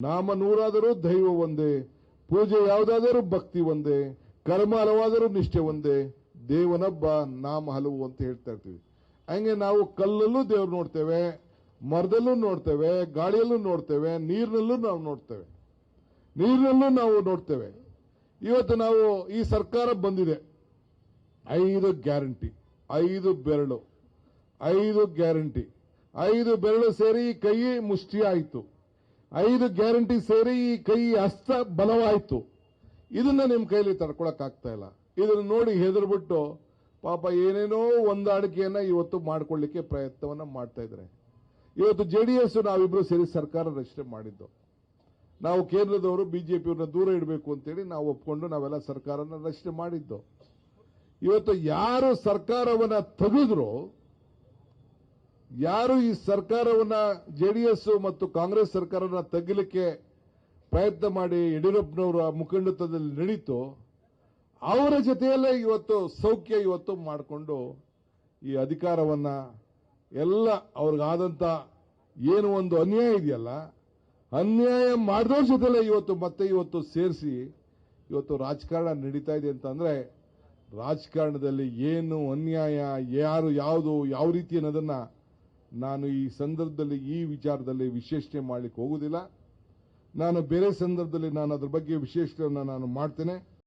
ನಾಮ ನೂರಾದರೂ ದೈವ ಒಂದೇ, ಪೂಜೆ ಯಾವುದಾದರೂ ಭಕ್ತಿ ಒಂದೇ, ಕರ್ಮ ಹಲವಾದರೂ ನಿಷ್ಠೆ ಒಂದೇ, ದೇವನೊಬ್ಬ ನಾಮ ಹಲವು ಅಂತ ಹೇಳ್ತಾ ಇರ್ತೀವಿ. ಹಂಗೆ ನಾವು ಕಲ್ಲಲ್ಲೂ ದೇವ್ರು ನೋಡ್ತೇವೆ, ಮರದಲ್ಲೂ ನೋಡ್ತೇವೆ, ಗಾಳಿಯಲ್ಲೂ ನೋಡ್ತೇವೆ, ನೀರಿನಲ್ಲೂ ನಾವು ನೋಡ್ತೇವೆ. ನೀರಿನಲ್ಲೂ ನಾವು ನೋಡ್ತೇವೆ. ಇವತ್ತು ನಾವು ಈ ಸರ್ಕಾರ ಬಂದಿದೆ. ಐದು ಗ್ಯಾರಂಟಿ, ಐದು ಬೆರಳು, ಐದು ಗ್ಯಾರಂಟಿ, ಐದು ಬೆರಳು ಸೇರಿ ಕೈ ಮುಷ್ಟಿ ಆಯಿತು. ಐದು ಗ್ಯಾರಂಟಿ ಸೇರಿ ಈ ಕೈ ಹಸ್ತ ಬಲವಾಯಿತು. ಇದನ್ನ ನಿಮ್ಮ ಕೈಲಿ ತಡ್ಕೊಳಕ್ ಆಗ್ತಾ ಇಲ್ಲ. ಇದನ್ನ ನೋಡಿ ಹೆದರ್ಬಿಟ್ಟು ಪಾಪ ಏನೇನೋ ಹೊಂದಾಣಿಕೆಯನ್ನ ಇವತ್ತು ಮಾಡ್ಕೊಳ್ಳಿಕ್ಕೆ ಪ್ರಯತ್ನವನ್ನ ಮಾಡ್ತಾ ಇದ್ದಾರೆ. ಇವತ್ತು ಜೆಡಿಎಸ್ ನಾವಿಬ್ರು ಸೇರಿ ಸರ್ಕಾರ ರಚನೆ ಮಾಡಿದ್ದು. ನಾವು ಕೇಂದ್ರದವರು ಬಿಜೆಪಿಯವ್ರನ್ನ ದೂರ ಇಡಬೇಕು ಅಂತೇಳಿ ನಾವು ಒಪ್ಕೊಂಡು ನಾವೆಲ್ಲ ಸರ್ಕಾರನ ರಚನೆ ಮಾಡಿದ್ದು. ಇವತ್ತು ಯಾರು ಸರ್ಕಾರವನ್ನ ತೆಗೆದ್ರು ಯಾರು ಈ ಸರ್ಕಾರವನ್ನ ಜೆಡಿಎಸ್ ಮತ್ತು ಕಾಂಗ್ರೆಸ್ ಸರ್ಕಾರವನ್ನ ತಗ್ಗಲಿಕ್ಕೆ ಪ್ರಯತ್ನ ಮಾಡಿ ಯಡಿಯೂರಪ್ಪನವರ ಮುಖಂಡತ್ವದಲ್ಲಿ ನಡೀತು, ಅವರ ಜೊತೆಯಲ್ಲೇ ಇವತ್ತು ಸೌಖ್ಯ ಇವತ್ತು ಮಾಡಿಕೊಂಡು ಈ ಅಧಿಕಾರವನ್ನ ಎಲ್ಲ ಅವ್ರಿಗಾದಂತ ಏನು ಒಂದು ಅನ್ಯಾಯ ಇದೆಯಲ್ಲ, ಅನ್ಯಾಯ ಮಾಡಿದವ್ರ ಜೊತೆಲೇ ಇವತ್ತು ಮತ್ತೆ ಇವತ್ತು ಸೇರಿಸಿ ಇವತ್ತು ರಾಜಕಾರಣ ನಡೀತಾ ಇದೆ ಅಂತಂದ್ರೆ ರಾಜಕಾರಣದಲ್ಲಿ ಏನು ಅನ್ಯಾಯ, ಯಾರು ಯಾವುದು, ಯಾವ ರೀತಿ ಅನ್ನೋದನ್ನ ನಾನು ಈ ಸಂದರ್ಭದಲ್ಲಿ ಈ ವಿಚಾರದಲ್ಲಿ ವಿಶ್ಲೇಷಣೆ ಮಾಡಲಿಕ್ಕೆ ಹೋಗುವುದಿಲ್ಲ. ನಾನು ಬೇರೆ ಸಂದರ್ಭದಲ್ಲಿ ನಾನು ಅದರ ಬಗ್ಗೆ ವಿಶ್ಲೇಷಣೆಯನ್ನು ನಾನು ಮಾಡ್ತೇನೆ.